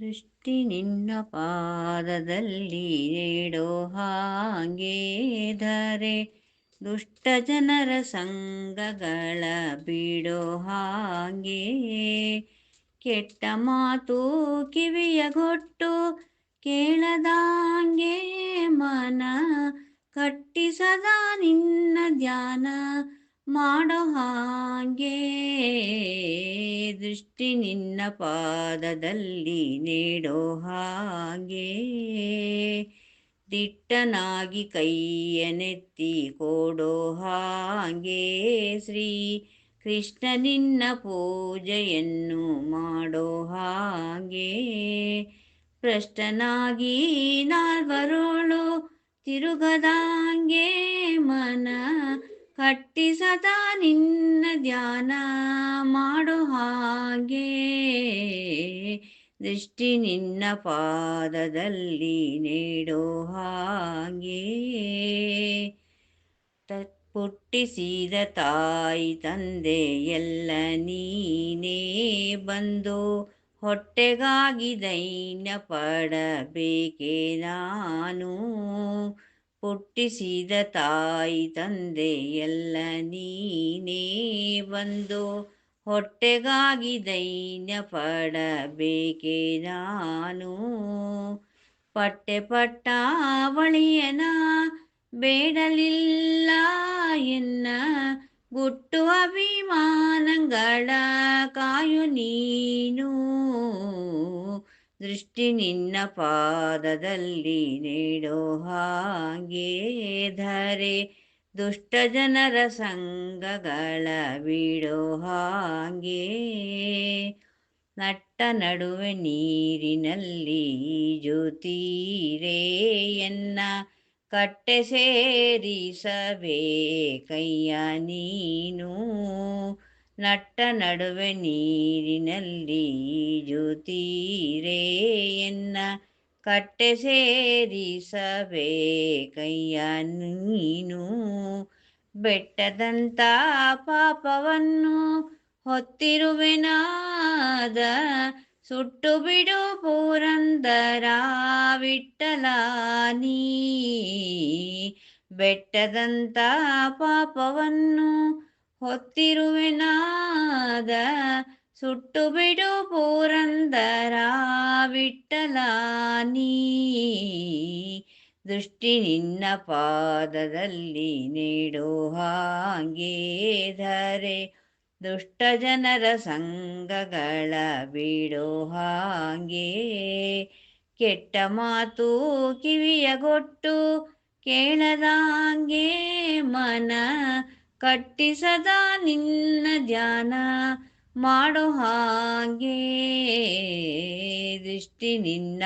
ದೃಷ್ಟಿ ನಿನ್ನ ಪಾದದಲ್ಲಿ ನೀಡೋ ಹಾಗೆ ಧರೆ. ದುಷ್ಟ ಜನರ ಸಂಘಗಳ ಬಿಡೋ ಹಾಗೆ. ಕೆಟ್ಟ ಮಾತು ಕಿವಿಯ ಗೊಟ್ಟು ಕೇಳದಾಂಗೆ ಮನ ಕಟ್ಟಿಸದ ನಿನ್ನ ಧ್ಯಾನ. ಮಾಡೋ ಹಾಗೆ. ದೃಷ್ಟಿ ನಿನ್ನ ಪಾದದಲ್ಲಿ ನೀಡೋ ಹಾಗೆ. ದಿಟ್ಟನಾಗಿ ಕೈಯನೆತ್ತಿ ಕೊಡೋ ಹಾಗೆ. ಶ್ರೀ ಕೃಷ್ಣ ನಿನ್ನ ಪೂಜೆಯನ್ನು ಮಾಡೋ ಹಾಗೆ. ಭ್ರಷ್ಟನಾಗಿ ನಾಲ್ವರೋಳು ತಿರುಗದಾಂಗೆ ಮನ ಕಟ್ಟಿಸದ ನಿನ್ನ ಧ್ಯಾನ ಮಾಡೋ ಹಾಗೆ. ದೃಷ್ಟಿ ನಿನ್ನ ಪಾದದಲ್ಲಿ ನೀಡೋ ಹಾಗೆ. ಹುಟ್ಟಿಸಿದ ತಾಯಿ ತಂದೆ ಎಲ್ಲ ನೀನೇ ಬಂದು ಹೊಟ್ಟೆಗಾಗಿ ದೈನ್ಯ ಪಡಬೇಕೆ ನಾನು. ಹುಟ್ಟಿಸಿದ ತಾಯಿ ತಂದೆ ಎಲ್ಲ ನೀನೇ ಬಂದು ಹೊಟ್ಟೆಗಾಗಿ ದೈನ್ಯ ಪಡಬೇಕೆ ನಾನು. ಪಟ್ಟೆ ಪಟ್ಟ ಬಳಿಯನ ಬೇಡಲಿಲ್ಲ ಎನ್ನ ಗುಟ್ಟು ಅಭಿಮಾನಗಳ ಕಾಯು ನೀನು. ದೃಷ್ಟಿ ನಿನ್ನ ಪಾದದಲ್ಲಿ ನೀಡೋ ಹಾಗೆ ಧರೆ. ದುಷ್ಟ ಜನರ ಸಂಘಗಳ ಬಿಡೋ ಹಾಗೆ. ನಟ್ಟ ನಡುವೆ ನೀರಿನಲ್ಲಿ ಜ್ಯೋತಿರೇ ಎನ್ನ ಕಟ್ಟೆ ಸೇರಿಸಬೇಕಯ್ಯ ನೀನು. ನಟ್ಟ ನಡುವೆ ನೀರಿನಲ್ಲಿ ಜ್ಯೋತಿರೇ ಎನ್ನ ಕಟ್ಟೆ ಸೇರಿಸಬೇಕಯ್ಯ ನೀನು. ಬೆಟ್ಟದಂತ ಪಾಪವನ್ನು ಹೊತ್ತಿರುವೆನಾದ ಸುಟ್ಟು ಬಿಡು ಪುರಂದರ ವಿಠಲ ನೀ. ಬೆಟ್ಟದಂತ ಪಾಪವನ್ನು ಹೊತ್ತಿರುವೆನಾದ ಸುಟ್ಟು ಬಿಡು ಪೂರಂದರ ವಿಠಲ ನೀ ದೃಷ್ಟಿ ನಿನ್ನ ಪಾದದಲ್ಲಿ ನೀಡೋ ಹಾಗೆ ಧರೆ. ದುಷ್ಟ ಜನರ ಸಂಘಗಳ ಬಿಡೋ ಹಾಗೆ. ಕೆಟ್ಟ ಮಾತು ಕಿವಿಯ ಗೊಟ್ಟು ಕೇಳದಾಂಗೆ ಮನ ಕಟ್ಟಿಸದ ನಿನ್ನ ಧ್ಯಾನ ಮಾಡೋ ಹಾಗೆ. ದೃಷ್ಟಿ ನಿನ್ನ